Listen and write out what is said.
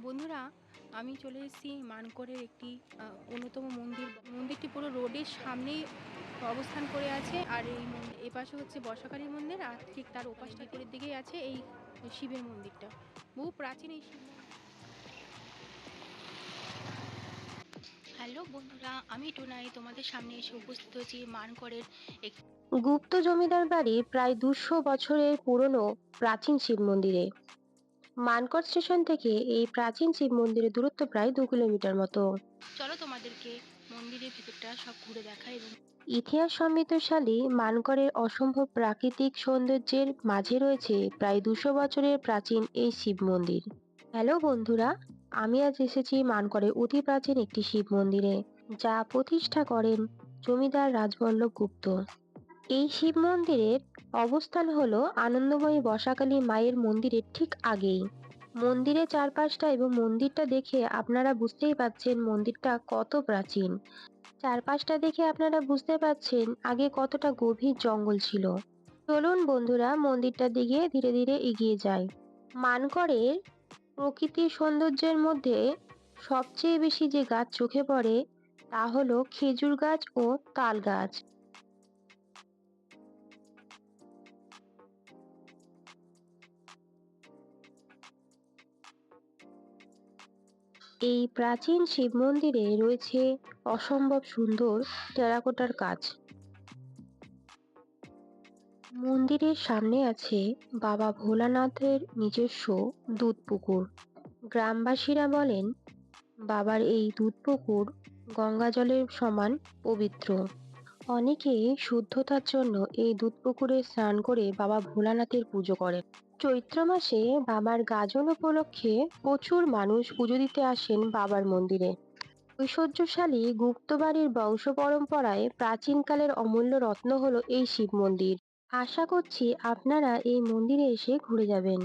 বন্ধুরা আমি চলে এসেছি মানকরের একটি অন্যতম মন্দির মন্দিরটি পুরো রোডের সামনেই অবস্থান করে আছে। আর এই মন্দির এপাশে হচ্ছে বর্ষাকালী মন্দির আর ঠিক তার ওপাশটা করে দিকেই আছে এই শিবের মন্দিরটা। বহু প্রাচীন এই শিব হ্যালো বন্ধুরা আমি টোনাই তোমাদের সামনে এসে উপস্থিত হয়েছি মানকরের এক গুপ্ত জমিদার বাড়ি প্রায় দুশো বছরের পুরনো প্রাচীন শিব মন্দিরে। মানকর স্টেশন থেকে এই প্রাচীন শিব মন্দিরের দূরত্ব প্রায় দু কিলোমিটার মতো। চলো তোমাদেরকে মন্দিরের ভেতরটা সব ঘুরে দেখাই এবং ইতিহাস সমৃদ্ধশালী মানকরের অসম্ভব প্রাকৃতিক সৌন্দর্যের মাঝে রয়েছে প্রায় দুশো বছরের প্রাচীন এই শিব মন্দির। হ্যালো বন্ধুরা আমি আজ এসেছি মানকরের অতি প্রাচীন একটি শিব মন্দিরে যা প্রতিষ্ঠা করেন জমিদার রাজবল্লভ গুপ্ত। এই শিব মন্দিরের অবস্থান হলো আনন্দময়ী বর্ষাকালী মায়ের মন্দিরের ঠিক আগেই। মন্দিরের চারপাশটা এবং মন্দিরটা দেখে আপনারা বুঝতেই পাচ্ছেন মন্দিরটা কত প্রাচীন। চারপাশটা দেখে আপনারা বুঝতে পাচ্ছেন আগে কতটা গভীর জঙ্গল ছিল। চলুন বন্ধুরা মন্দিরটার দিকে ধীরে ধীরে এগিয়ে যাই। মানকরের প্রকৃতির সৌন্দর্যের মধ্যে সবচেয়ে বেশি যে গাছ চোখে পড়ে তা হলো খেজুর গাছ ও তাল গাছ। এই প্রাচীন শিব মন্দিরে রয়েছে অসম্ভব সুন্দর টেরাকোটার কাজ। মন্দিরের সামনে আছে বাবা ভোলানাথের নিজস্ব দুধ পুকুর গ্রামবাসীরা বলেন, বাবার এই দুধ পুকুর গঙ্গা জলের সমান পবিত্র। অনেকে শুদ্ধতার জন্য এই দুধ পুকুরে স্নান করে বাবা ভোলানাথের পুজো করেন। চৈত্র মাসে বাবার গাজন উপলক্ষে প্রচুর মানুষ পুজো দিতে আসেন বাবার মন্দিরে। ঐশ্বর্যশালী গুপ্ত বাড়ির বংশ পরম্পরায় প্রাচীনকালের অমূল্য রত্ন হলো এই শিব মন্দির। আশা করছি আপনারা এই মন্দিরে এসে ঘুরে যাবেন।